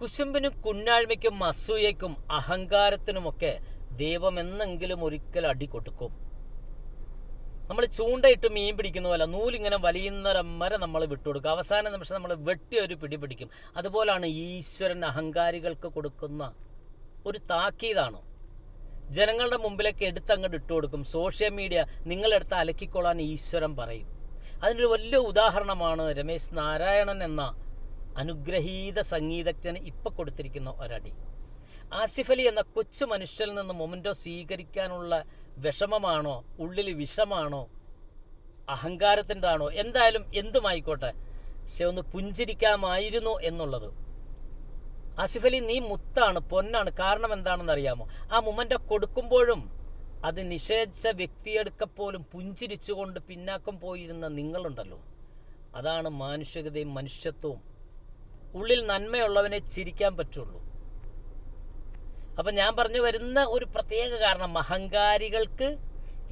കുശുമ്പിനും കുഞ്ഞാഴ്മയ്ക്കും അസൂയയ്ക്കും അഹങ്കാരത്തിനുമൊക്കെ ദൈവം എന്നെങ്കിലും ഒരിക്കൽ അടി കൊടുക്കും. നമ്മൾ ചൂണ്ടയിട്ട് മീൻ പിടിക്കുന്ന പോലെ നൂലിങ്ങനെ വലിയുന്നരം വരെ നമ്മൾ വിട്ടുകൊടുക്കും. അവസാന നിമിഷം നമ്മൾ വെട്ടി ഒരു പിടി പിടിക്കും. അതുപോലാണ് ഈശ്വരൻ അഹങ്കാരികൾക്ക് കൊടുക്കുന്ന ഒരു താക്കീതാണ്. ജനങ്ങളുടെ മുമ്പിലേക്ക് ഇട്ട് കൊടുക്കും. സോഷ്യൽ മീഡിയ നിങ്ങളെടുത്ത് അലക്കിക്കൊള്ളാൻ ഈശ്വരൻ പറയും. അതിനൊരു വലിയ ഉദാഹരണമാണ് രമേശ് നാരായണൻ എന്ന അനുഗ്രഹീത സംഗീതജ്ഞന് ഇപ്പം കൊടുത്തിരിക്കുന്ന ഒരടി. ആസിഫ് അലി എന്ന കൊച്ചു മനുഷ്യനിൽ നിന്ന് മൊമെന്റോ സ്വീകരിക്കാനുള്ള വിഷമമാണോ? ഉള്ളിൽ വിഷമാണോ? അഹങ്കാരത്തിന്റെ ആണോ എന്തായാലും എന്തുമായിക്കോട്ടെ പക്ഷെ ഒന്ന് പുഞ്ചിരിക്കാമായിരുന്നു എന്നുള്ളത്. ആസിഫ് അലി നീ മുത്താണ് പൊന്നാണ്. കാരണം എന്താണെന്ന് അറിയാമോ ആ മൊമെന്റോ കൊടുക്കുമ്പോഴും അത് നിഷേധിച്ച വ്യക്തിയെടുക്കപ്പോലും പുഞ്ചിരിച്ചുകൊണ്ട് പിന്നാക്കം പോയിരുന്ന നിങ്ങളുണ്ടല്ലോ. അതാണ് മാനുഷികതയും മനുഷ്യത്വവും. ഉള്ളിൽ നന്മയുള്ളവനെ ചിരിക്കാൻ പറ്റുള്ളൂ. അപ്പം ഞാൻ പറഞ്ഞു വരുന്ന ഒരു പ്രത്യേക കാരണം അഹങ്കാരികൾക്ക്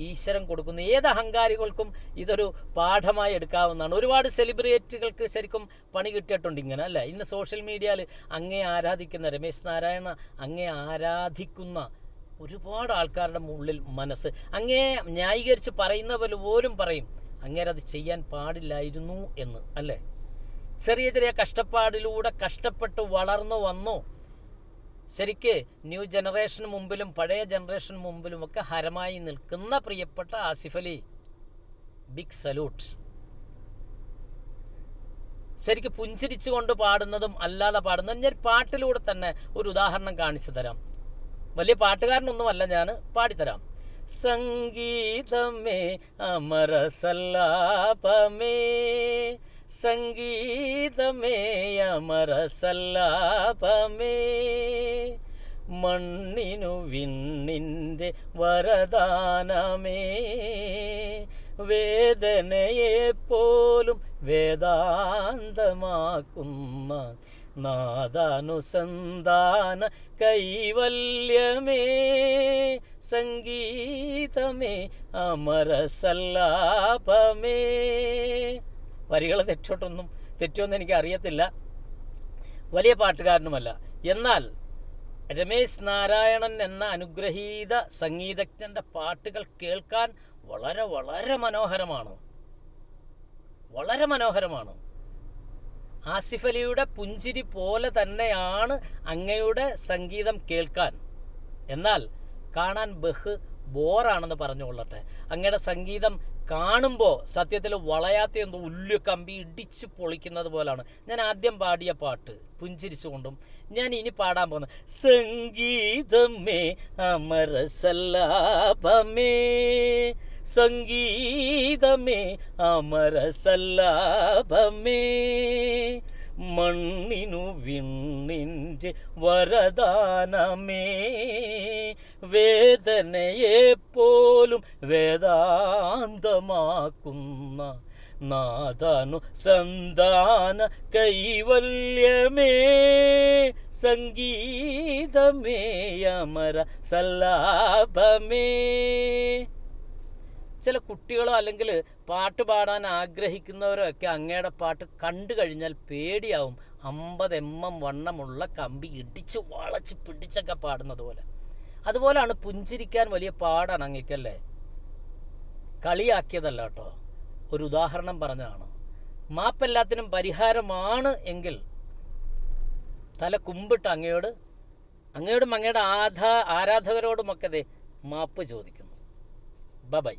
ഈശ്വരൻ കൊടുക്കുന്ന. ഏത് അഹങ്കാരികൾക്കും ഇതൊരു പാഠമായി എടുക്കാവുന്നതാണ്. ഒരുപാട് സെലിബ്രിറ്റികൾക്ക് ശരിക്കും പണി കിട്ടിയിട്ടുണ്ട് ഇങ്ങനെ അല്ല? ഇന്ന് സോഷ്യൽ മീഡിയയിൽ അങ്ങേ ആരാധിക്കുന്ന രമേശ് നാരായണ അങ്ങേ ആരാധിക്കുന്ന ഒരുപാട് ആൾക്കാരുടെ ഉള്ളിൽ മനസ്സ്. അങ്ങേ ന്യായീകരിച്ച് പറയുന്ന പോലെ പോലും പറയും അങ്ങേരത് ചെയ്യാൻ പാടില്ലായിരുന്നു എന്ന് അല്ലേ? ചെറിയ ചെറിയ കഷ്ടപ്പാടിലൂടെ കഷ്ടപ്പെട്ട് വളർന്നു വന്നു. ശരിക്ക് ന്യൂ ജനറേഷൻ മുമ്പിലും പഴയ ജനറേഷൻ മുമ്പിലുമൊക്കെ ഹരമായി നിൽക്കുന്ന പ്രിയപ്പെട്ട ആസിഫ് അലി. ബിഗ് സല്യൂട്ട് ശരിക്ക് പുഞ്ചിരിച്ചുകൊണ്ട് പാടുന്നതും അല്ലാതെ പാടുന്നതും ഞാൻ പാട്ടിലൂടെ തന്നെ ഒരു ഉദാഹരണം കാണിച്ചു തരാം. വലിയ പാട്ടുകാരനൊന്നുമല്ല ഞാൻ പാടിത്തരാം സംഗീതമേ അമര സല്ലാപമേ സംഗീതമേ അമര സല്ലാപമേ മണ്ണിനു വിണ്ണിന്റെ വരദാനമേ. വേദനയെപ്പോലും വേദാന്തമാക്കുന്ന നാദാനുസന്ധാന കൈവല്യമേ. സംഗീതമേ അമര സല്ലാപമേ വരികൾ തെറ്റോട്ടൊന്നും തെറ്റൊന്നും എനിക്ക് അറിയത്തില്ല വലിയ പാട്ടുകാരനുമല്ല. എന്നാൽ രമേശ് നാരായണൻ എന്ന അനുഗ്രഹീത സംഗീതജ്ഞന്റെ പാട്ടുകൾ കേൾക്കാൻ വളരെ വളരെ മനോഹരമാണ്. വളരെ മനോഹരമാണ്. ആസിഫ് അലിയുടെ പുഞ്ചിരി പോലെ തന്നെയാണ് അങ്ങയുടെ സംഗീതം കേൾക്കാൻ. എന്നാൽ കാണാൻ ബഹ് ബോറാണെന്ന് പറഞ്ഞുകൊള്ളട്ടെ. അങ്ങയുടെ സംഗീതം കാണുമ്പോൾ സത്യത്തിൽ വളയാത്ത എന്തോ ഉല്ലു കമ്പി ഇടിച്ച് പൊളിക്കുന്നത് പോലാണ്. ഞാൻ ആദ്യം പാടിയ പാട്ട് പുഞ്ചിരിച്ചുകൊണ്ടും ഞാൻ ഇനി പാടാൻ പോകുന്ന സംഗീതമേ അമരസല്ലാപമേ. സംഗീതമേ അമരസല്ലാപമേ. മണ്ണിനു വിണ്ണിന്റെ വരദാനമേ. വേദനയെ പോലും വേദാന്തമാക്കുന്ന നാദാനു സന്താന കൈവല്യമേ സംഗീതമേ അമര സല്ലാപമേ. ചില കുട്ടികളോ അല്ലെങ്കിൽ പാട്ട് പാടാൻ ആഗ്രഹിക്കുന്നവരോ ഒക്കെ അങ്ങയുടെ പാട്ട് കണ്ടു കഴിഞ്ഞാൽ പേടിയാവും. അമ്പത് എം എം വണ്ണമുള്ള കമ്പി ഇടിച്ച് വളച്ച് പിടിച്ചൊക്കെ പാടുന്നത് പോലെ. അതുപോലാണ് പുഞ്ചിരിക്കാൻ വലിയ പാടാണ് അങ്ങക്കല്ലേ? കളിയാക്കിയതല്ല കേട്ടോ. ഒരു ഉദാഹരണം പറഞ്ഞതാണ്. മാപ്പെല്ലാത്തിനും പരിഹാരമാണ് എങ്കിൽ തല കുമ്പിട്ട് അങ്ങയോട് അങ്ങയോടും അങ്ങയുടെ ആധാ ആരാധകരോടുമൊക്കെ മാപ്പ് ചോദിക്കുന്നു. ബബൈ